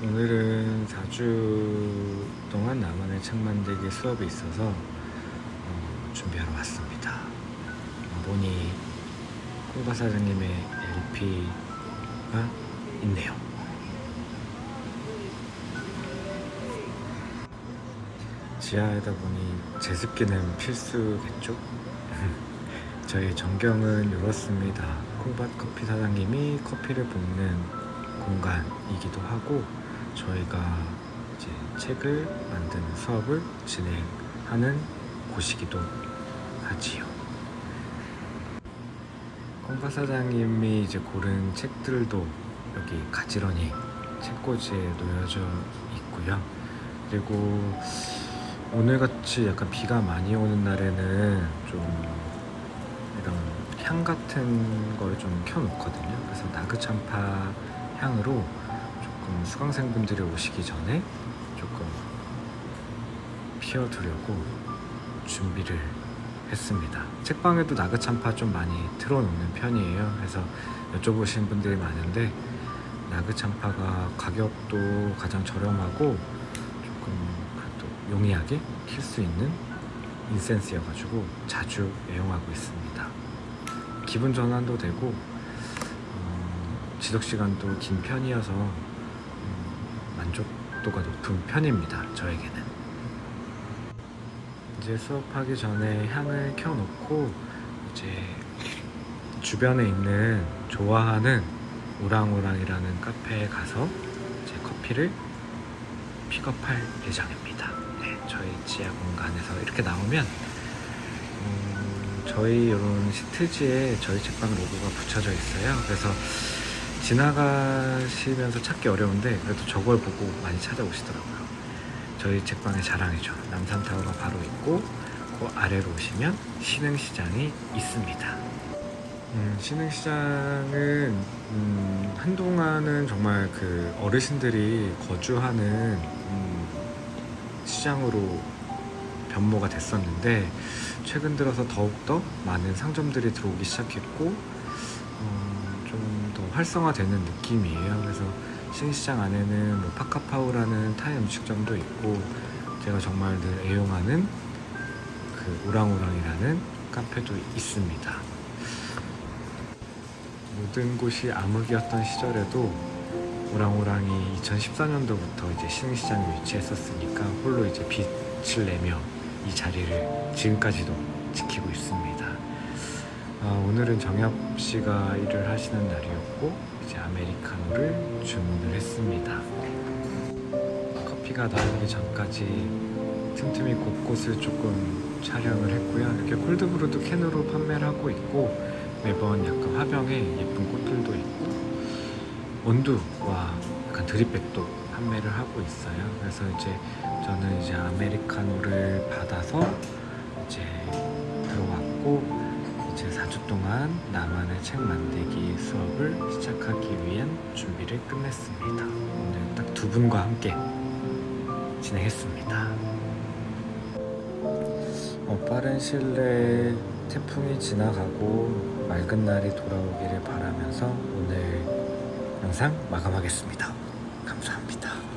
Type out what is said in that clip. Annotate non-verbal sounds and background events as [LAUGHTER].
오늘은 4주 동안 나만의 책 만들기 수업이 있어서 어, 준비하러 왔습니다. 어, 보니 콩바 사장님의 LP가 있네요. 지하에다 보니 제습기는 필수겠죠? [LAUGHS] 저희 전경은 이렇습니다. 콩밭 커피 사장님이 커피를 볶는 공간이기도 하고 저희가 이제 책을 만드는 수업을 진행하는 곳이기도 하지요. 콩밭 사장님이 이제 고른 책들도 여기 가지런히 책꽂이에 놓여져 있고요. 그리고 오늘같이 약간 비가 많이 오는 날에는 좀 이런 향 같은 걸좀 켜놓거든요. 그래서 나그찬파 향으로 수강생분들이 오시기 전에 조금 피워두려고 준비를 했습니다. 책방에도 나그찬파 좀 많이 틀어놓는 편이에요. 그래서 여쭤보시는 분들이 많은데 나그찬파가 가격도 가장 저렴하고 조금 그래도 용이하게 킬 수 있는 인센스여가지고 자주 애용하고 있습니다. 기분 전환도 되고 어, 지속 시간도 긴 편이어서 음, 만족도가 높은 편입니다. 저에게는 이제 수업하기 전에 향을 켜놓고 이제 주변에 있는 좋아하는 오랑오랑이라는 카페에 가서 이제 커피를 픽업할 예정입니다. 네, 저희 지하 공간에서 이렇게 나오면 음, 저희 이런 시트지에 저희 책방 로고가 붙여져 있어요. 그래서 지나가시면서 찾기 어려운데 그래도 저걸 보고 많이 찾아오시더라고요. 저희 책방의 자랑이죠. 남산타워가 바로 있고 그 아래로 오시면 신흥시장이 있습니다. 음, 신흥시장은 음, 한동안은 정말 그 어르신들이 거주하는 음, 시장으로 변모가 됐었는데 최근 들어서 더욱더 많은 상점들이 들어오기 시작했고 더 활성화되는 느낌이에요. 그래서 신시장 안에는 뭐 파카파우라는 타이 음식점도 있고 제가 정말 늘 애용하는 그 오랑오랑이라는 카페도 있습니다. 모든 곳이 암흑이었던 시절에도 오랑오랑이 2014년도부터 이제 신흥시장에 위치했었으니까 홀로 이제 빛을 내며 이 자리를 지금까지도 지키고 있습니다. 아, 오늘은 정엽 씨가 일을 하시는 날이었고 이제 아메리카노를 주문을 했습니다. 커피가 나오기 전까지 틈틈이 곳곳을 조금 촬영을 했고요. 이렇게 콜드브루도 캔으로 판매를 하고 있고 매번 약간 화병에 예쁜 꽃들도 있고 원두와 약간 드립백도 판매를 하고 있어요. 그래서 이제 저는 이제 아메리카노를 받아서 이제 들어왔고 이제 4주 동안 나만의 책 만들기 수업을 시작하기 위한 준비를 끝냈습니다. 오늘 딱 두 분과 함께 진행했습니다. 어, 빠른 시일 내에 태풍이 지나가고 맑은 날이 돌아오기를 바라면서 오늘 영상 마감하겠습니다. 감사합니다.